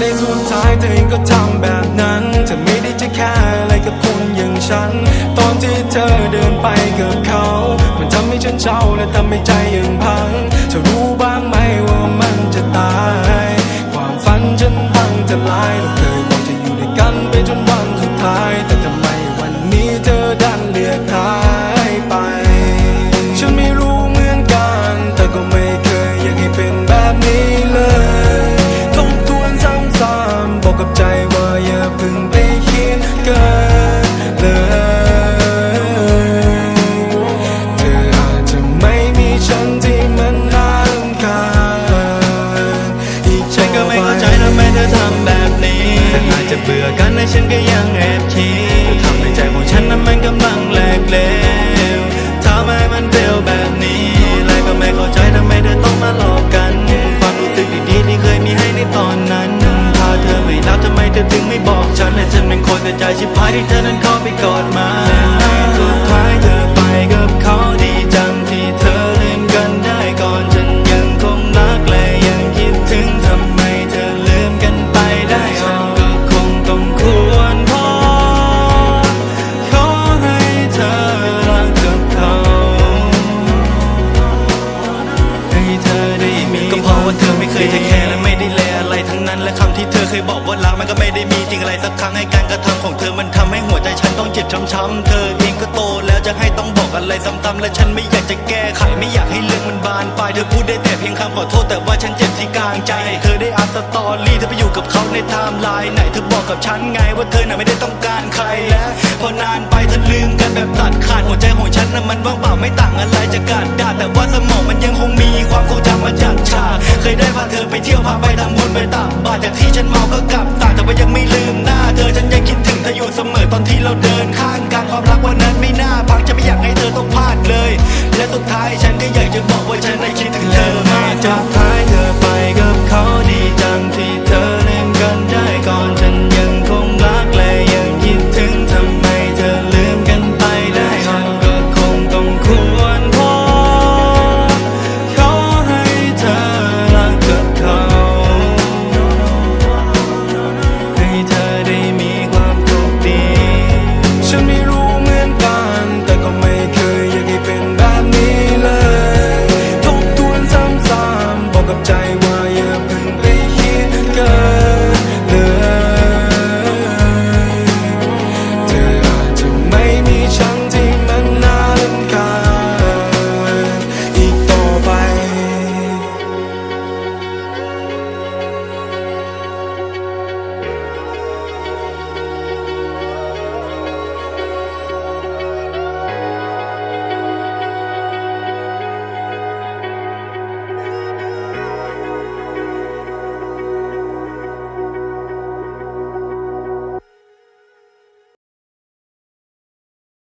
ในสุดท้ายเธอเองก็ทำแบบนั้น เธอไม่ได้จะแค่อะไรกับคนอย่างฉัน ตอนที่เธอเดินไปกับเขา มันทำให้ฉันเศร้าและทำให้ใจยังพัง เธอรู้บ้างไหมว่ามันจะตาย ความฝันฉันพังทลายเบคิดเธอทำในใจของฉันนั้นมันกำลังแหลกเหลวทำไมมันเฟลแบบนี้และก็ไม่เข้าใจทำไมเธอต้องมาหลอกกัน ความรู้สึกดีๆที่เคยมีให้ในตอนนั้นถ้าเธอไม่รักทำไมเธอถึงไม่บอกฉันและฉันเป็นคนแต่ใจชิบหายที่เธอนั้นเข้าไปกอดมา ที่เธอเคยบอกว่ารักมันก็ไม่ได้มีจริงอะไรสักครั้งให้การกระทำของเธอมันทำให้หัวใจฉันต้องเจ็บช้ำๆเธอเองก็โตแล้วจะให้ต้องบอกอะไรซ้ำๆและฉันไม่อยากจะแก้ไขไม่อยากให้เรื่องมันบานปลายเธอพูดได้แต่เพียงคำขอโทษแต่ว่าฉันเจ็บที่กลางใจ เธอได้อ่านสตอรี่เธอไปอยู่กับเขาในไทม์ไลน์ไหนเธอบอกกับฉันไงว่าเธอน่ะไม่ได้ต้องการใครและพอนานไปเธอลืมกันแบบตัดขาดหัวใจของฉันน่ะมันว่างเปล่าไม่ต่างอะไรจากกาดดาแต่ว่าสมอง ยได้พาเธอไปเที่ยวพาไปทำบุญไปตักบาตรจากที่ฉันเมาก็กลับตาแต่ว่ายังไม่ลืมหน้าเธอฉันยังคิดถึงเธออยู่เสมอตอนที่เราเดินข้างกันความรักวันนั้นไม่น่าพังจะไม่อยากให้เธอต้องพลาดเลย และสุดท้ายฉันก็อยากจะบอกว่าฉันใน